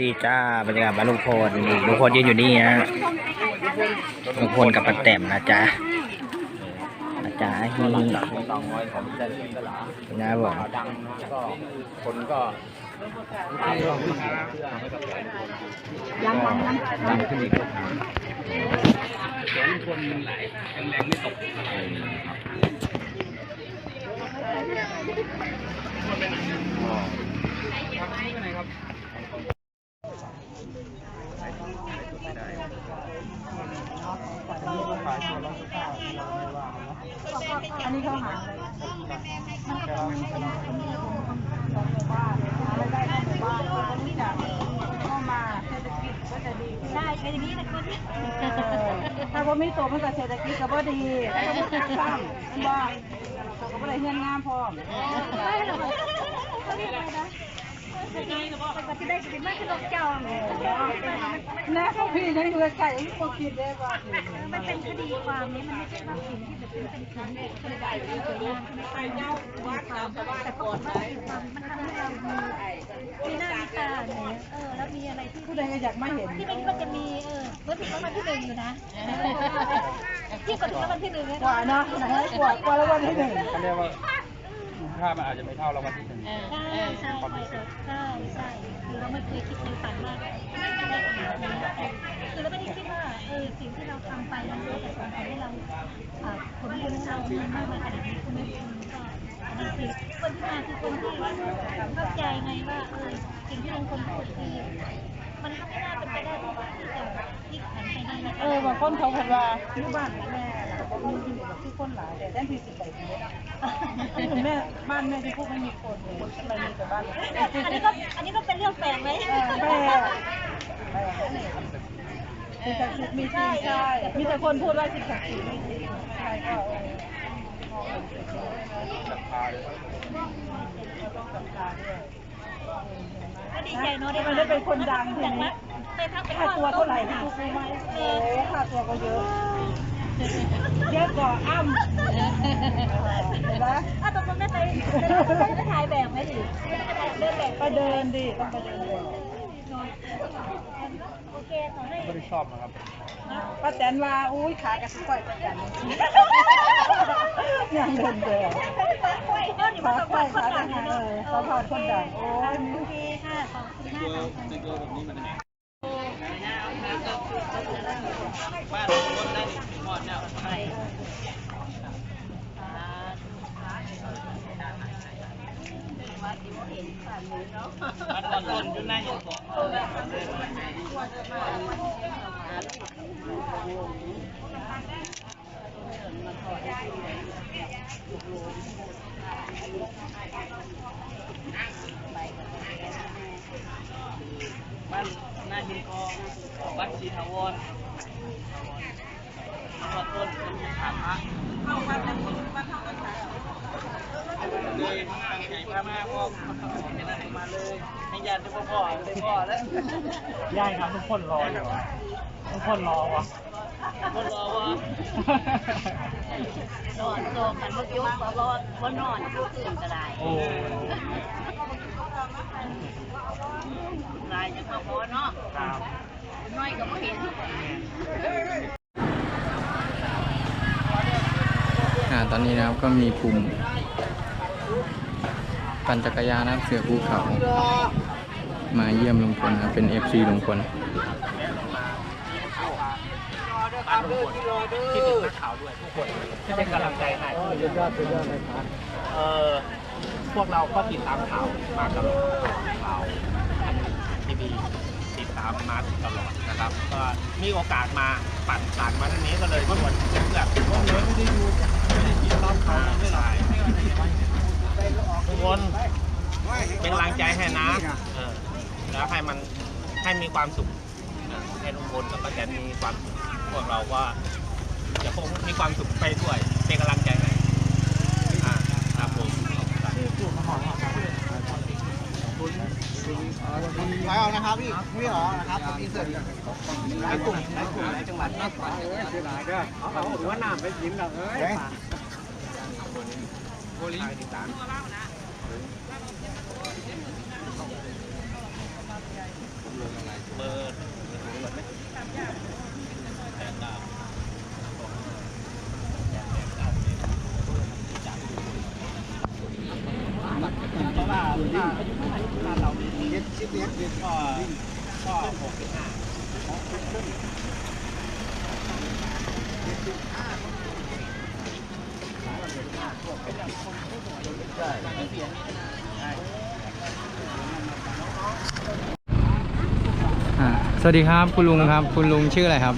ดีจ้าบรรยากาศบ้านลุงพลลุงพลยืนอยู่นี่ฮะลุงพลกับป้าแต้มนะจ๊ะนะจ๊ะฮีนะบอกดังก็คนก็ยังยังยังดังขึ้นอีกก็แขนคนหลายแรงไม่ตกขายตัวละสิบห้าเราไม่ว่านะ อันนี้เขาหาอะไรมันก็ต้องมีคนที่ของหมู่บ้านหารายได้ของหมู่บ้านมาที่จะเข้ามาเศรษฐกิจก็จะดีขึ้น ใช่เป็นอย่างนี้นะคุณ เออ ถ้าว่ามีตัวมันก็เศรษฐกิจก็บ่ดีถ้าบ่มีซ้ำบ่ตัวก็บ่ได้เงินงามพร้อม นะมันก็จะได้เป็นมากขึ้นลงจองแน่ของพี่ยังอยู่ไกลยังบ่คิดได้ว่ามันเป็นคดีความนี้มันไม่ใช่ว่าสิ่งที่แบบเป็นเป็นสิ่งที่คนใดที่สวยงามใช่ว่าความแต่กติความมันทำให้เรามีหน้ามีตาเนี่ยเออแล้วมีอะไรที่ผู้ใดก็อยากมาเห็นที่ไม่คิดว่าจะมีเออเมื่อถึงรางวัลที่หนึ่งอยู่นะที่กดถึงรางวัลที่หนึ่งเลยกว่าเนาะไหนกว่ากว่าแล้ววันที่หนึ่ง เขาเรียกว่ามันอาจจะไม่เท่ารางวัลที่หนึ่ง ใช่ใช่ใช่ใช่คือเราไม่เคยคิดในฝันว่าจะได้ขนาดนี้คือเราไม่ได้คิดว่าเออสิ่งที่เราทำไปมันจะส่งผลให้เราผลบุญเรามันมากมายขนาดนี้คุณไม่คุณก็อันนี้คือคนที่มาคือคนที่เข้าใจไงว่าเออสิ่งที่ลุงคนพูดคือมันไม่น่าเป็นไปได้ที่จะพลิกผันไปได้นะเออ บางคนเขาคิดว่า อยู่บ้านแม่ แล้วก็มีอยู่แบบที่คนหลายแต่แทนที่สิไปที่นี่คุณแม่บ้านแม่ที่พวกไม่มีคนคนทำไมมีแต่บ้านอันนี้ก็อันนี้ก็เป็นเรื่องแปลกไหมเออแม่สิ่งศักดิ์สิทธิ์มีจริงใช่มีแต่คนพูดว่าสิ่งศักดิ์สิทธิ์มีจริงใช่ก็เออราคาเลยต้องศรัทธาด้วยก็ดีใจเนาะมันได้เป็นคนดังทีนี้ไปทักไปค่าตัวเท่าไหร่ที่ทุกรู้ไหมโอ้ค่าตัวก็เยอะ เยอะกว่าอ้ำเห็นไหมอ้าวตกลงได้ไปไปถ่ายแบบไหมดิเดินแบบไปเดินดิต้องไปเดินเลยโอเคขอให้ไม่ได้ชอบนะครับป้าแตนว่าอุ้ยขากระสุนก่อยประกันย่างเดินเดินคุยก็อยขาสัมควาภายษณ์คนขาดัดังงเนาะเออสะพาคนดังโอ้ยโอเคค่ะขอบคุณมากค่ะในตัวแบบนี้มันแหงบ้านหน้าดินกองวัดศรีถาวร วัดต้นถามพระเลยตั้งใจพามาพ่อไม่นั่งมาเลยให้ญาติทุกพ่อเลยพ่อแล้วย่ายครับทุกคนรออยู่ทุกคนรอวะคนรอวะนอนโซกันเมื่อกี้ว่ารอว่านอนก็ตื่นก็ได้โอ้ลายจะมาพอเนาะน้อยก็ไม่เห็น อ่าตอนนี้นะครับก็มีกลุ่มปั่นจักรยานนะครับเสือภูเขา มาเยี่ยมลุงพลนะครับเป็น FC ลุงพลคิดถึงนักข่าวด้วยทุกคนที่เป็นกำลังใจให้ยอดยอดยอดเลยครับเออพวกเราก็ติดตามข่าวมาตลอดข่าวทีวีติดตามมาตลอดนะครับ ก็มีโอกาสมาปั่นผ่านมาทางนี้ก็เลยชวนเพื่อนก็เลยไม่ได้ดูไม่ได้ติดตามข่าไม่ไหลายทุกคนเป็นกำลังใจให้นะแล้วให้มันให้มีความสุขให้ลุงพลกับป้าแตนมีความสุขพวกเราก็จะคงมีความสุขไปด้วยเป็นกำลังใจ ร้ยเอานะครับพี่พี่หรอนะครับผมอิเสิร์ตในกลุ่มในกลุ่มในจังหวัดมากกว่าเสียหลายเด้อเอาหัวหน้ำไปยิ้มเราเอ้ยโบลิ่งติดตามเบร์เนี่า ด็กก็ก็หกสิบห้าอ่าสวัสดีครับคุณลุงครับ คุณลุงชื่ออะไรครับ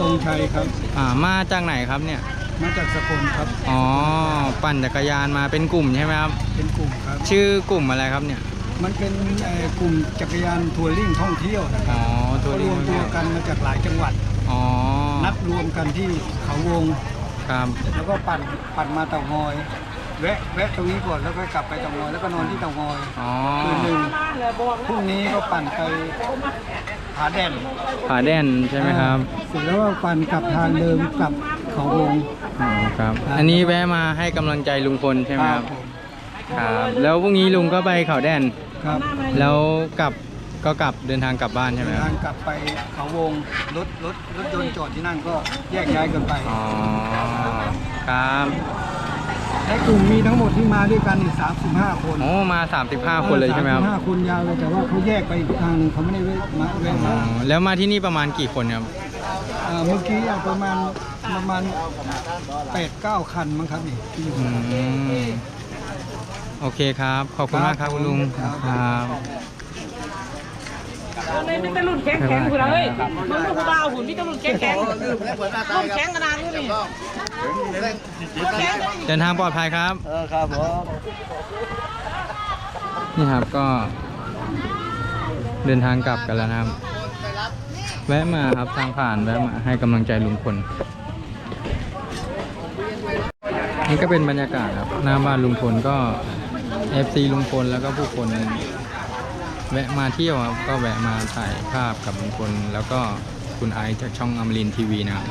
ทรงชัยครับ อ่ามาจากไหนครับเนี่ย มาจากสกลครับ อ๋อ ปั่นจักรยานมาเป็นกลุ่มใช่ไหมครับ เป็นกลุ่มครับ ชื่อกลุ่มอะไรครับเนี่ย มันเป็นเอ่อกลุ่มจักรยานทัวริ่งท่องเที่ยวนะคอ๋รัอบทัวรริวงมตัวกันมาจากหลายจังหวัด อ๋อนัดรวมกันที่เขาวง ครับแล้วก็ปั่นปั่นมาเต่างอย แวะแวะตรงนี้ก่อนแล้วก็กลับไปเต่างอยแล้วก็นอนที่เต่างอยอ๋อคืนหนึ่งพรุ่งนี้ก็ปั่นไปผาแดนผาแดนใช่ไหมครับเสร็จแล้วก็ปั่นกลับทางเดิมกลับเขาวงอ๋อครับ อันนี้แวะมาให้กำลังใจลุงพลใช่ไหมครับ ผมครับ แล้วพรุ่งนี้ลุงก็ไปเขาแดน ครับ แล้วกลับก็กลับเดินทางกลับบ้านใช่ไหมคทารับงกลับไปเขาวงรถรถรถยนต์จอดที่นั่นก็แยกย้ายกันไปอ๋อครับในกลุ่มมีทั้งหมดที่มาด้วยกันอีก35 คนโอ้มา 35 คนเลยใช่ไหมครับ35คนยาวเลยแต่ว่าเขาแยกไปอีกทางหนึงเขาไม่ได้แวะมาแวะอ๋อมาแล้วมาที่นี่ประมาณกี่คนครับเอ่อเมื่อกี้เอาประมาณประมาณแปดเก้าคันมั้งครับนี่ที่อยู่ อืม โอเคครับ ขอบคุณมากครับคุณลุงครับครับเลยมีแต่รุ่นแข็งแข็งคุณเลยมันลูกบ่าวหุ่นมีแต่รุ่นแข็งแข็งรุ่นแข็งขนาดนี้นี่รุ่นแข็งเดินทางปลอดภัยครับ เออครับผมนี่ครับก็ เดินทางกลับกันแล้วนะครับแวะมาครับทางผ่านแวะมาให้กำลังใจลุงพลนี่ก็เป็นบรรยากาศครับหน้าบ้านลุงพลก็ FC ลุงพลแล้วก็ผู้คนแวะมาเที่ยวครับก็แวะมาถ่ายภาพกับลุงพลแล้วก็คุณไอจากช่องอมรินทีวีนะครับ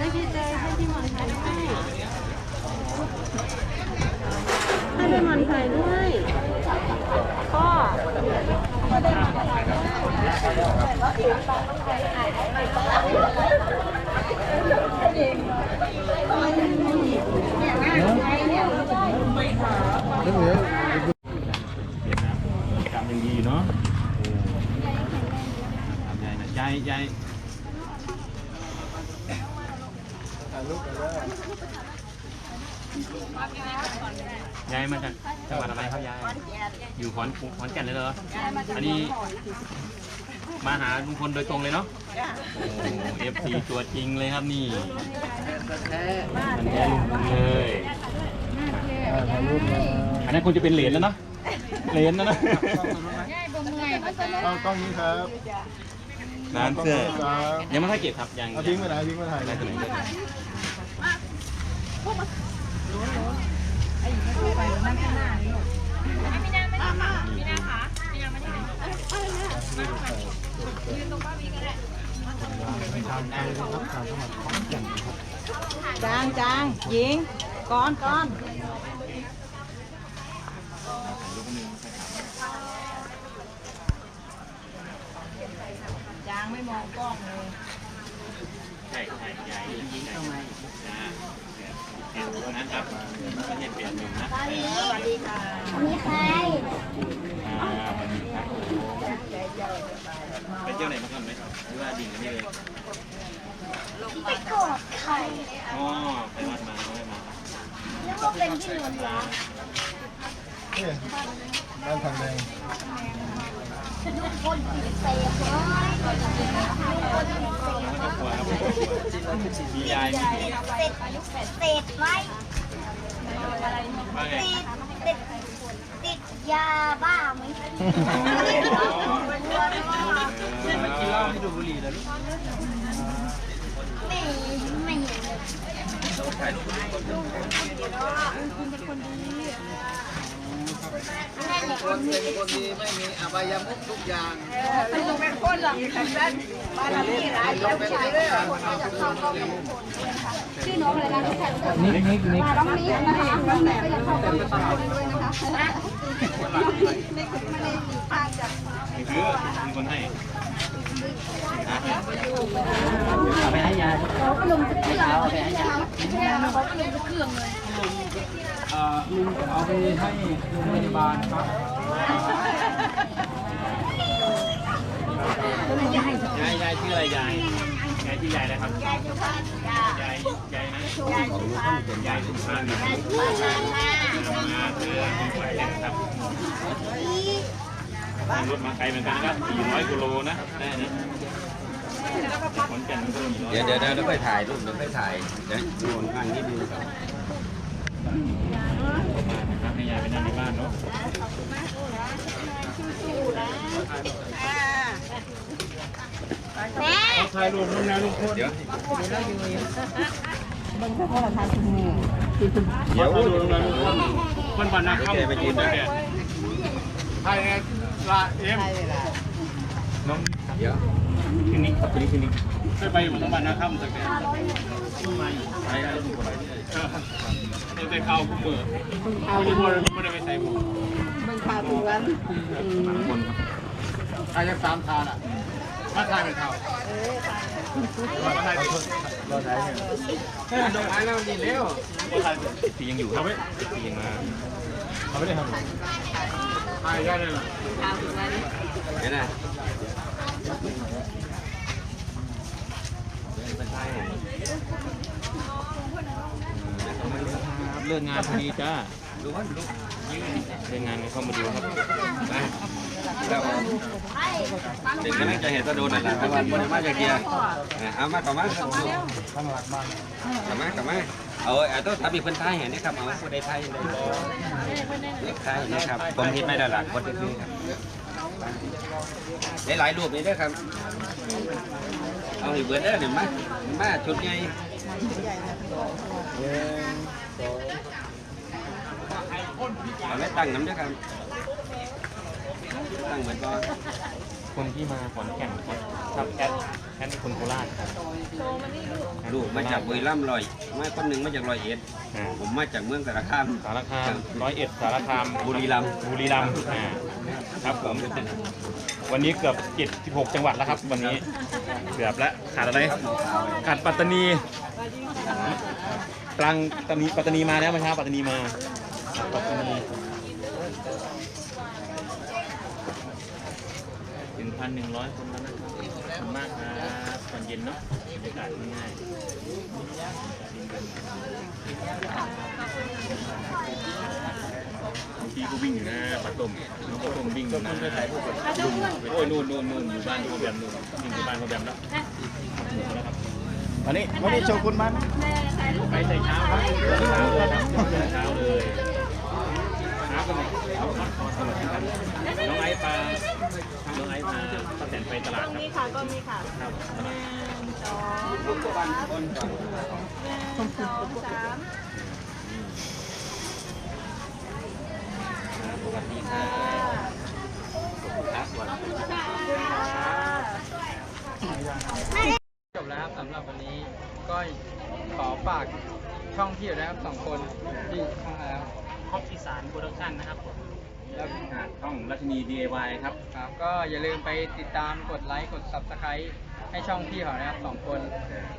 ให้พี่มันถ่ายด้วยพ่อ จำ ยังดีเนาะยายนะยายยายยายมาจากจังหวัดอะไรครับยาย อยู่ขอนขอนแก่นเลยเหรอ อันนี้ มาหาลุงพลโดยตรงเลยเนาะ โอ้เอฟซีตัวจริงเลยครับนี่มันแท้ลุงพลเลย อันนั้นคงจะเป็นเหรียญแล้วเนาะ เหรียญแล้วนะเอากล้องนี้ครับร้านเสื้อครับยังไม่ค่อยเก็บครับยังเอาทิ้งไปไหนทิ้งไปไหนได้ตัวไหนได้ตัวไหนจางจางหญิงก้อนก้อนจางไม่มอง กล้องเลยใช่ใช่ใหญ่ยิงทำไมนะเปลี่ยนตัวนะครับไม่ใช่เปลี่ยนหนึ่งนะสวัสดีค่ะอ่าวันนี้ครไปเที่ยวไหนมาก่อนไหมหรือว่าดิ่งกันนี่เลยไปกอดไข่อ๋อไปวัดมาไม่มาแล้วก็เป็นที่นวลล้อบ้านทางแดง ทุกคนติดยไม่ต้องกลัวครับมียายมีเสร็จเสร็จไว้ว่าไงติดติดติดยาบ้าไหมติดยาบ้าไม่ไม่เห็นเลยคน เป็นคนดีไม่มีอบายมุขทุกอย่างลุงเป็นคนหลังจากนั้นบ้านนี้หลายแล้วใช่เลยคนก็จะเข้าก็มีชื่อน้องอะไรนะที่แทนคนนิกนิกนิกน้องนี้นะคะน้องนี้ก็ยังเข้าก็มีคนด้วยนะคะไม่คุณไม่ได้มีทางจากคือมีคนให้เอาไปให้ยายเขาก็ลงจะเครื่องเอาไปให้ยาเขาก็ ลุงเอาไปให้โรงพยาบาลครับยายยายชื่ออะไรยายยายชื่อยายอะไรครับยายสุพรรณยายยายนะยายสุพรรณยายสุพรรณยายสุพรรณมาเพื่อคนป่วยนะครับนั่งรถมาไกลเหมือนกันนะครับ400กิโลนะได้นะขอนแก่นก็ เดี๋ยวเดี๋ยวเดี๋ยวเราไปถ่ายรูปเดี๋ยวไปถ่ายเดี๋ยวดูข้างนิดนึงครับครับให้ยายไปนั่งในบ้านเนาะชื่อสู่นะแม่ถ่ายรูปลงนะลุงพลเดี๋ยวเดี๋ยวดูลงนะลุงพลคนบ้านนาข้ามแกไปยืนนะใช่ไงละเอ็ม น้องเดี๋ยวคลินิกครับคลินิกคลินิกเคยไปอยู่ทั้งบ้านนาข้ามแต่แกไม่ไปแล้วถูกไปตั้งแต่เข้าคุ้มมือเข้าคุ้มมือไม่ได้ไปใส่หมวกมึงพาตัวนั้นคนครับใครจะสามทานอะมาทานเป็นเท่ามาทานเป็นรอถ่ายเนี่ยดอกไม้แล้วดีเร็วปียังอยู่ครับปียังมาเขาไม่ได้ทำใช่ได้เลยเดี๋ยนะ เลิกงานพอดีจ้าดูว่าดูเลิกงานเข้ามาดูครับเด็กก็น่าจะเห็นตะโดนอะไรเพราะว่ามันมาจากเกียร์เอามาต่อมาครับตั้งหลักบ้านต่อมาต่อมาเอาไอ้ตัวทับอีกคนไทยเห็นนะครับเอาคนไทยเลยไทยนะครับผมคิดไม่ได้หลักคนที่นี่ครับ หลายรูปนี้ด้วยครับ เอาอีกเบิร์ดเด้อเนี่ยมามาชุดใหญ่เอาไว้ตั้งน้ำด้วยครับตั้งเหมือนก็คนที่มาขอนแก่นครับครับแอดแอดคนโคราชครับลูกมาจากบุรีรัมย์ลอยมาคนหนึ่งมาจากร้อยเอ็ดอ่าผมมาจากเมืองสารคามสารคามร้อยเอ็ดสารคามบุรีรัมย์บุรีรัมย์อ่าครับผม วันนี้เกือบ76จังหวัดแล้วครับ วันนี้เกือบแล้วขาดอะไรขาดปัตตานีตรังปัตตานีปัตตานีมาแล้วเมื่อเช้าปัตตานีมาขาดปัตตานีถึงพันหนึ่งร้อยคนแล้วนะครับขอบคุณมากครับตอนเย็นเนาะบรรยากาศง่าย ๆพี่ก็วิ่งอยู่นะปัดต้มน้องปัดต้มวิ่งอยู่นะโอ้ยนู่นนู่นนู่นอยู่บ้านพ่อแบมนู่นวิ่งอยู่บ้านพ่อแบมแล้ววันนี้วันนี้โชกุนมันไปใส่เช้าครับเช้าเลยครับเช้าเลยเช้าก็มีเอาครับน้องไอ้ปลาน้องไอ้พาป้าแตนไปตลาดครับมีค่ะก็มีค่ะครับตลาดส วัสดีครับครับสวัสดีจบแล้วครับสำหรับวันนี้ก็ขอฝากช่องที่อยู่นะครับสองคนที่ช่องอะไรครับครอบอีสานโปรดักชั่นนะครับผมแล้วช่องรัชนี DIY ครับครับ ก็อย่าลืมไปติดตามกดไลค์กด subscribe ให้ช่องพี่เขานะครับสองคน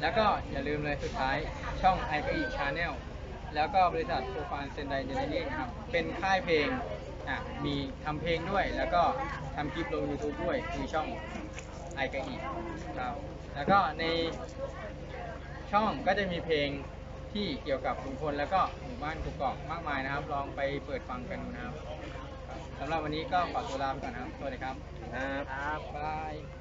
แล้วก็อย่าลืมเลยสุดท้ายช่อง i อ e c Channel แล้ วก็บริษัทโปรฟานเซนไดเจเนเรครับ เป็นค่ายเพลงอะมีทำเพลงด้วย แล้วก็ทำคลิปลง YouTube ด้วย คือช่อง i อ e ครับ แล้วก็ในช่องก็จะมีเพลงที่เกี่ยวกับลุงพลแล้วก็หมู่บ้านกุกกอกมากมายนะครับ ลองไปเปิดฟังกันดูนะครับครับสำหรับวันนี้ก็ขอตัวลาไปก่อนนะครับ สวัสดีครับ ครับ บาย